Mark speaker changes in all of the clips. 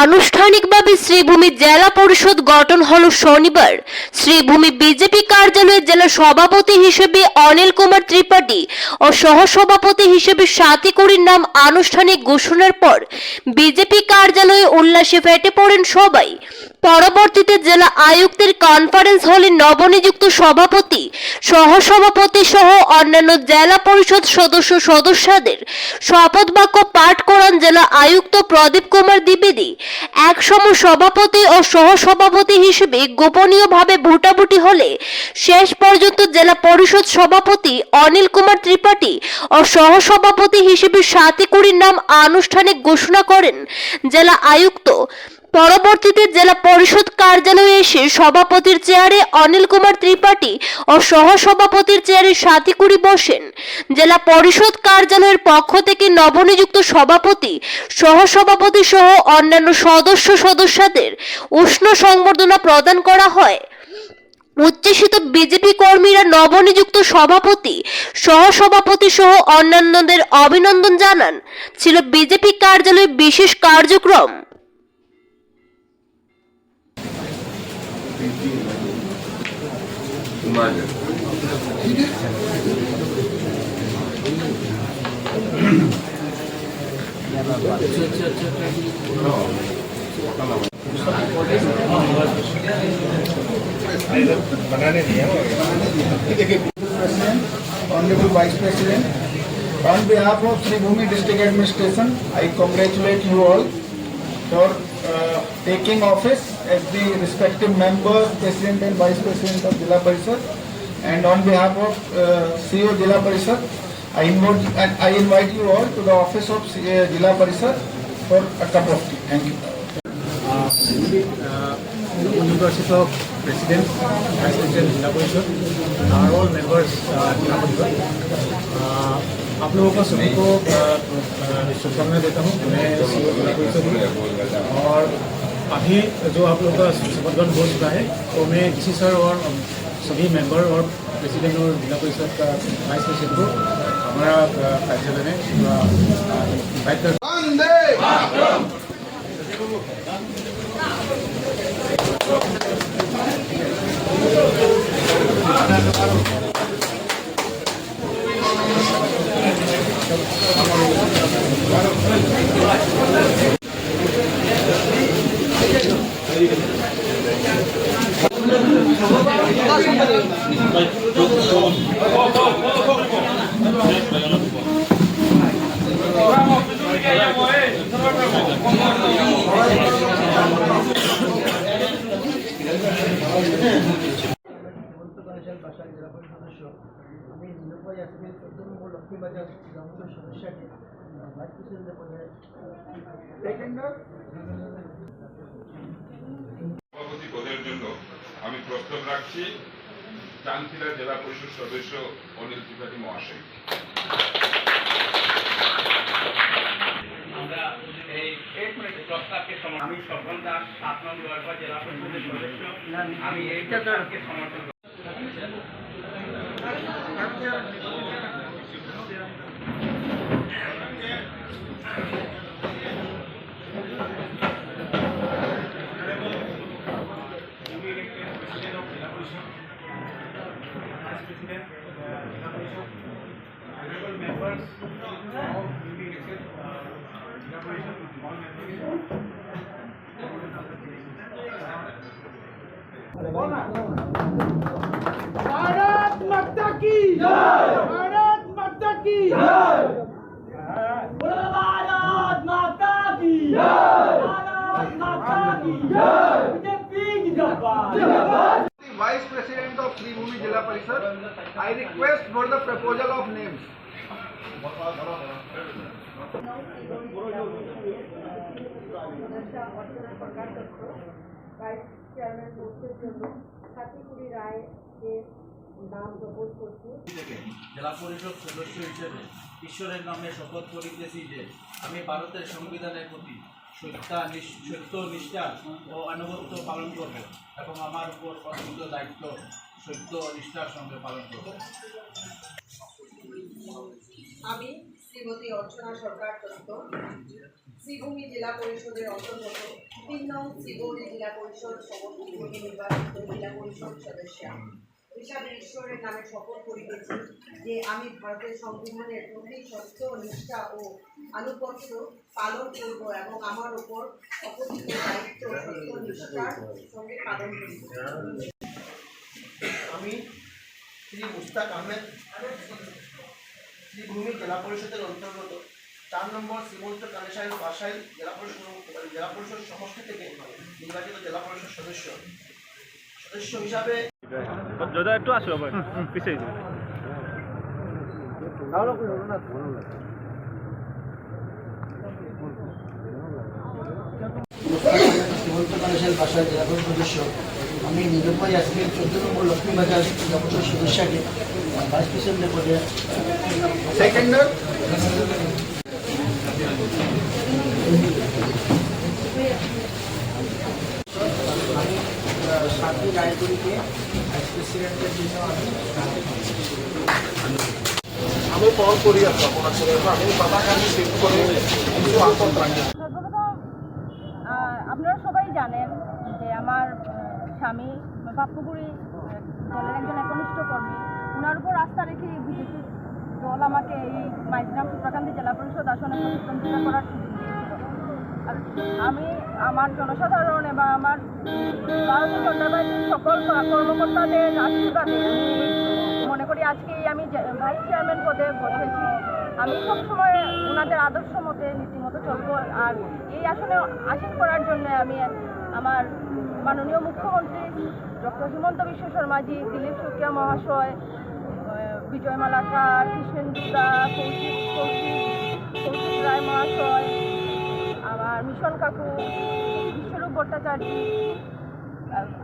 Speaker 1: আনুষ্ঠানিকভাবে শ্রীভূমি জেলা পরিষদ গঠন হল শনিবার। শ্রীভূমি বিজেপি কার্যালয়ে জেলা সভাপতি হিসেবে অনিল কুমার ত্রিপাঠী ও সহসভাপতি হিসেবে সাথী করির নাম আনুষ্ঠানিক ঘোষণার পর বিজেপি কার্যালয়ে উল্লাসে ফেটে পড়েন সবাই। পরবর্তীতে জেলা আয়ুক্তের কনফারেন্স হলে নবনিযুক্ত সভাপতি, সহসভাপতি সহ অন্যান্য জেলা পরিষদ সদস্য সদস্যদের শপথ বাক্য পাঠ করান জেলা আয়ুক্ত প্রদীপ কুমার দ্বিবেদী। একসম সভাপতি ও সহসভাপতি হিসেবে গোপনীয়ভাবে ভোটাভুটি হলে শেষ পর্যন্ত জেলা পরিষদ সভাপতি অনিল কুমার ত্রিপাঠী ও সহসভাপতি হিসেবে সাতিকুড়ির নাম আনুষ্ঠানিক ঘোষণা করেন জেলা আয়ুক্ত। পরবর্তীতে জেলা পরিষদ কার্যালয়ে এসে সভাপতির চেয়ারে অনিল কুমার ত্রিপাঠী ও সহসভাপতির চেয়ারে সাথীকুড়ি বসেন। জেলা পরিষদ কার্যালয়ের পক্ষ থেকে নবনিযুক্ত সভাপতি, সহসভাপতি সহ অন্যান্য সদস্য সদস্যদের উষ্ণ সংবর্ধনা প্রদান করা হয়। উচ্ছ্বসিত বিজেপি কর্মীরা নবনিযুক্ত সভাপতি, সহসভাপতি সহ অন্যান্যদের অভিনন্দন জানান। ছিল বিজেপি কার্যালয়ে বিশেষ কার্যক্রম।
Speaker 2: Imagine.
Speaker 3: President, Honorable Vice President, on behalf of Sri Bhumi District Administration, I congratulate you all for uh, Uh, taking office as the respective member, President and Vice President of Jilla Parishad and on behalf of uh, CEO Jilla Parishad, I invite, I invite you all to the office of uh, Jilla Parishad for a cup of tea. Thank you.
Speaker 4: Uh, uh, University of President, Vice President Jilla Parishad, are all members uh, Jilla Parishad. आप लोगों का सभी को शुभकामनाएँ देता हूँ मैं तो और अभी जो आप लोगों का सफलगन हो चुका है तो मैं किसी सर और सभी मेंबर और प्रेसिडेंट और जिला परिषद का वाइस प्रेसिडेंट को हमारा कार्यालय में इन्वाइट कर
Speaker 5: Thank you. 何? সমস্যাকে
Speaker 2: সভাপতি পদের জন্য আমি প্রস্তাব রাখছি চান্সিলা জেলা পরিষদ সদস্য অনিল ত্রিপাঠী মহাশয়।
Speaker 6: আমরা এই প্রস্তাবকে সমর্থন আমি স্বপন দাস সাত নম্বর জেলা পরিষদের সদস্য। আমি
Speaker 7: भारत माता की जय। भारत माता की जय। भारत माता की जय। भारत माता की जय।
Speaker 3: मुझे पिंग
Speaker 8: जापान वाइस प्रेसिडेंट ऑफ़ त्रिभुवी जिला परिषद I request for the proposal of
Speaker 9: names জেলা পরিষদ সদস্য হিসেবে ঈশ্বরের নামে শপথ করিতেছি যে আমি ভারতের সংবিধানের প্রতি সত্যা সত্য, নিষ্ঠা ও আনুগত্য পালন করব এবং আমার উপর অর্পিত দায়িত্ব সত্য নিষ্ঠার সঙ্গে পালন করব।
Speaker 8: আমি শ্রীমতী অর্চনা সরকার দত্ত
Speaker 10: শ্রীভূমি জেলা পরিষদের অন্তর্গত তিন নং শ্রীগৌরী জেলা পরিষদ সভাপতি নির্বাচিত জেলা পরিষদ সদস্য। হিসাবে ঈশ্বরের নামে শপথ করিতেছি যে আমি ভারতের সংবিধানের প্রতি সত্য, নিষ্ঠা ও আনুগত্য পালন করব এবং আমার উপর অপরিচিত দায়িত্ব সত্য নিষ্ঠার সঙ্গে পালন করিব।
Speaker 5: আমি শ্রী মুস্তাক আহমেদ। শ্রীভূমি জেলা পরিষদের অন্তর্গত চার নম্বর শ্রীমন্ত কালেশাই বাসাই জেলা পরিষদ জেলা পরিষদ সমষ্টি থেকে নির্বাচিত জেলা পরিষদ সদস্য। সদস্য হিসাবে
Speaker 9: যোদা একটু আসো পিছিয়ে
Speaker 5: শ্রীমন্ত বাসাই জেলা পরিষদ সদস্য। আমি নিরুপায় আজকে চোদ্দ নম্বর লক্ষ্মীবাজার পরিষদ সদস্যকে ভাইস প্রেসিডেন্ট পদে আমি সাথী ভাইস প্রেসিডেন্টের জন্য আমি
Speaker 3: আমি কল করি আপনার আমি
Speaker 10: সবাই জানেন যে আমার স্বামী বাপ্পুগুড়ি দলের একজন একনিষ্ঠ কর্মী ওনার উপর আস্থা রেখে বিজেপি দল আমাকে এই মাইজগ্রাম সুপ্রাকান্তি জেলা পরিষদ আসনে প্রতিদ্বন্দ্বিতা করার সুযোগ আমি, আমার জনসাধারণ এবং আমার ভারতীয় জনতা সকল কর্মকর্তাদের আশীর্বাদে মনে করি আজকে আমি ভাইস চেয়ারম্যান পদে বসেছি। আমি সবসময় ওনাদের আদর্শ মতে, নীতিমতো চলবো। আর এই আসনে আসীন করার জন্য আমি আমার মাননীয় মুখ্যমন্ত্রী ডক্টর হিমন্ত বিশ্ব শর্মাজি, দিলীপ সুকিয়া মহাশয় বিজয় মালাকার কৃষ্ণেন্দু দা কৌশিক কৌশিক কৌশিক রায় মহাশয়, আমার মিশন কাকু, বিশ্বরূপ ভট্টাচার্য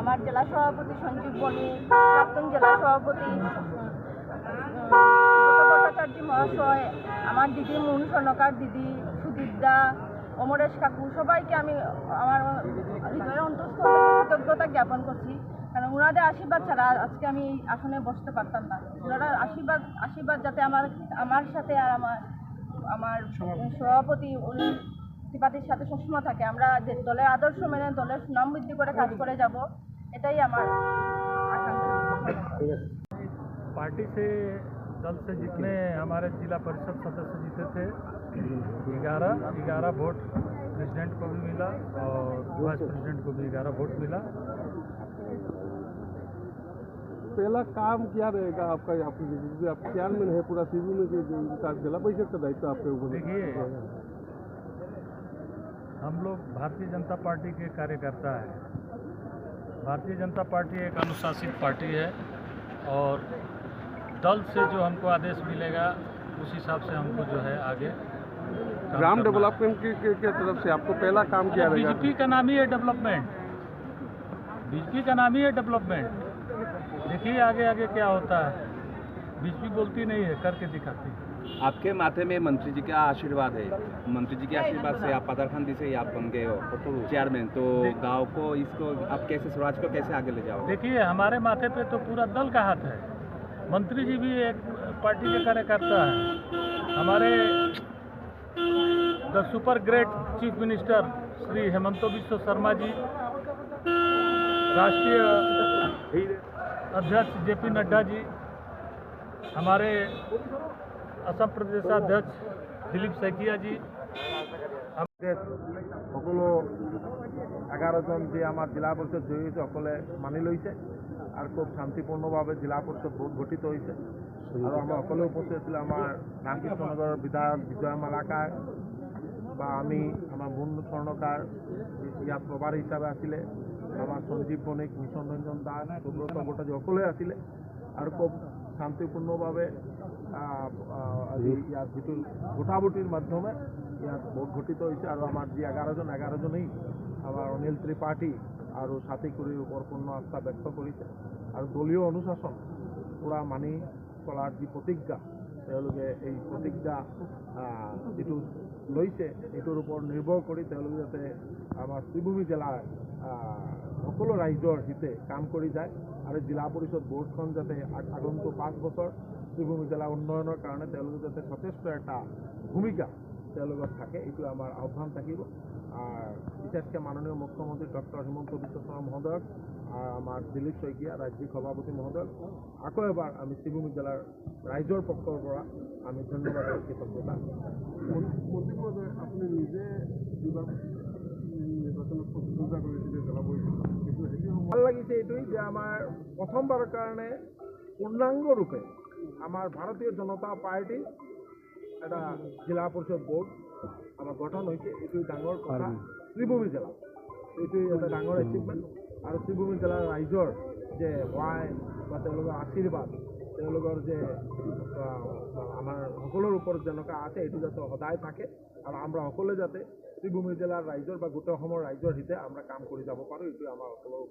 Speaker 10: আমার জেলা সভাপতি সঞ্জীব বণি, প্রাক্তন জেলা সভাপতি চক্রবর্তী মহাশয় আমার দিদি মুন সনকার দিদি সুদীপদা অমরেশ কাকু সবাইকে আমি আমার হৃদয়ের অন্তস্থ কৃতজ্ঞতা জ্ঞাপন করছি। কারণ ওনাদের আশীর্বাদ ছাড়া আজকে আমি এই আসনে বসতে পারতাম না। ওনারা আশীর্বাদ আশীর্বাদ যাতে আমার আমার সাথে আর আমার আমার সভাপতি। উনি পার্টির সাথে সবসময় থাকে। আমরা যে দলের আদর্শ মেনে দলের সুনাম বৃদ্ধি করে কাজ করে যাব এটাই আমার
Speaker 11: পার্টি সে दल से जितने हमारे जिला परिषद सदस्य जीते थे ग्यारह ग्यारह वोट प्रेसिडेंट को भी मिला और वाइस प्रेसिडेंट को भी ग्यारह वोट मिला।
Speaker 12: पहला काम क्या रहेगा आपका यहाँ पे? जो आप चेयरमैन है पूरा सीबी में जिला परिषद का दायित्व आपके ऊपर
Speaker 11: देखिए हम लोग भारतीय जनता पार्टी के कार्यकर्ता हैं। भारतीय जनता पार्टी एक अनुशासित पार्टी है और दल से जो हमको आदेश मिलेगा उस हिसाब से हमको जो है आगे
Speaker 12: ग्राम डेवलपमेंट के, के, के तरफ़ से आपको पहला काम किया रहेगा?
Speaker 11: बीजेपी का नाम ही है डेवलपमेंट। बीजेपी का नाम ही है डेवलपमेंट। देखिए आगे आगे क्या होता है। बीजेपी बोलती नहीं है करके दिखाती है।
Speaker 13: आपके माथे में मंत्री जी का आशीर्वाद है। मंत्री जी के आशीर्वाद से आप पदारखंडी से ही आप बन गए हो। चेयरमैन तो गाँव को इसको आप कैसे स्वराज को कैसे आगे ले जाओ
Speaker 11: देखिए हमारे माथे पे तो पूरा दल का हाथ है। मंत्री जी भी एक पार्टी के कार्यकर्ता हैं। हमारे the super great chief minister Shri Himanta Biswa Sarma ji, राष्ट्रीय अध्यक्ष जे पी नड्डा जी, हमारे असम प्रदेशाध्यक्ष दिलीप सैकिया जी
Speaker 12: সকলো এগারোজন যে আমার জেলা পরিষদ জয়ী সকলে মানি লৈছে আর খুব শান্তিপূর্ণভাবে জেলা পরিষদ ভোট গঠিত হয়েছে আৰু আমাৰ সকলো উপস্থিত আছিলে আমাৰ ৰামকৃষ্ণনগৰৰ বিধায়ক বিজয় মালাকাৰ বা আমি আমাৰ মুন স্বৰ্ণকাৰ ইয়াত প্ৰভাৰী হিচাপে আছিলে, আমাৰ সঞ্জীৱ বণিক মিছন ৰঞ্জন দাস, সুব্ৰত ভট্টাচাৰ্য, সকলোৱে আছিলে। আৰু খুব শান্তিপূৰ্ণভাৱে ইয়াত যিটো ভোটাভুটিৰ মাধ্যমে ইয়াত ভোট গঠিত হৈছে আৰু আমাৰ যি এঘাৰজন, এঘাৰজনেই আমাৰ অনিল ত্ৰিপাঠী আৰু ছাতিকুৰিৰ ওপৰত পূৰ্ণ আস্থা ব্যক্ত কৰিছে। আৰু দলীয় অনুশাসন পূৰা মানি চলাৰ যি প্ৰতিজ্ঞা, তেওঁলোকে এই প্ৰতিজ্ঞা যিটো লৈছে এইটোৰ ওপৰত নিৰ্ভৰ কৰি তেওঁলোকে যাতে আমাৰ শ্ৰীভূমি জিলাৰ সকলো ৰাইজৰ হিতে কাম কৰি যায় আৰু জিলা পৰিষদ বোৰ্ডখন যাতে আগ- আগন্তুক পাঁচ বছৰ শ্ৰীভূমি জিলা উন্নয়নৰ কাৰণে তেওঁলোকে যাতে যথেষ্ট এটা ভূমিকা তেওঁলোকৰ থাকে এইটো আমাৰ আহ্বান থাকিব। আৰু বিশেষকৈ মাননীয় মুখ্যমন্ত্ৰী ডক্টৰ হিমন্ত বিশ্ব শৰ্মা মহোদয়ক আৰু আমাৰ দিলীপ শইকীয়া ৰাজ্যিক সভাপতি মহোদয়ক। আকৌ এবাৰ আমি শ্ৰীভূমি জিলাৰ ৰাইজৰ পক্ষৰ পৰা আমি ধন্যবাদ আৰু কৃতজ্ঞতা আপুনি নিজে নিৰ্বাচনত প্ৰতিদ্বন্দ্বিতা কৰিছিলে জেলা পৰিষদ কিন্তু সেইটো ভাল লাগিছে এইটোৱেই যে আমাৰ প্ৰথমবাৰৰ কাৰণে পূৰ্ণাংগ ৰূপে আমাৰ ভাৰতীয় জনতা পাৰ্টি এটা জিলা পৰিষদ বোৰ্ড আমাৰ গঠন হৈছে এইটো ডাঙৰ কথা শ্ৰীভূমি জিলা। এইটো এটা ডাঙৰ এচিভমেণ্ট আৰু শ্ৰীভূমি জিলাৰ ৰাইজৰ যে সহায় বা তেওঁলোকৰ আশীৰ্বাদ তেওঁলোকৰ যে আমাৰ সকলোৰে ওপৰত যেনেকুৱা আছে এইটো যাতে সদায় থাকে। আৰু আমরা সকলোৱে যাতে শ্ৰীভূমি জিলাৰ ৰাইজৰ বা গোটেই অসমৰ ৰাইজৰ হিতে আমরা কাম কৰি যাব পাৰোঁ এইটোৱে আমাৰ সকলোৰে